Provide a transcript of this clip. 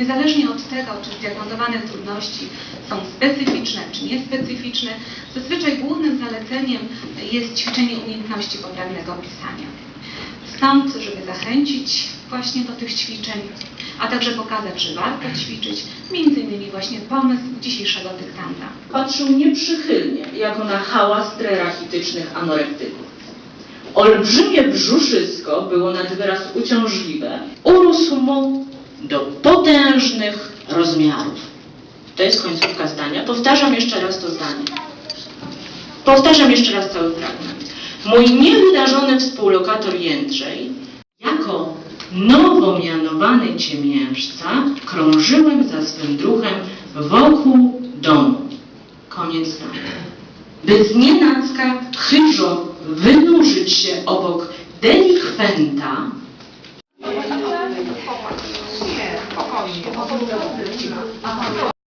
niezależnie od tego, czy zdiagnozowane trudności są specyficzne, czy niespecyficzne, zazwyczaj głównym zaleceniem jest ćwiczenie umiejętności poprawnego pisania. Stąd, żeby zachęcić właśnie do tych ćwiczeń, a także pokazać, że warto ćwiczyć, między innymi właśnie pomysł dzisiejszego dyktanda. Patrzył nieprzychylnie, jako na hałas prerachitycznych anorektyków. Olbrzymie brzuszysko było nad wyraz uciążliwe. Urósł mu do potężnych rozmiarów. To jest końcówka zdania. Powtarzam jeszcze raz to zdanie. Powtarzam jeszcze raz cały fragment. Mój niewydarzony współlokator Jędrzej, jako nowo mianowany ciemiężca, krążyłem za swym druhem wokół domu. Koniec zdania. By znienacka chyżo wynurzyć się obok delikwenta, 막 이렇게 바꿔보면 되는 거야.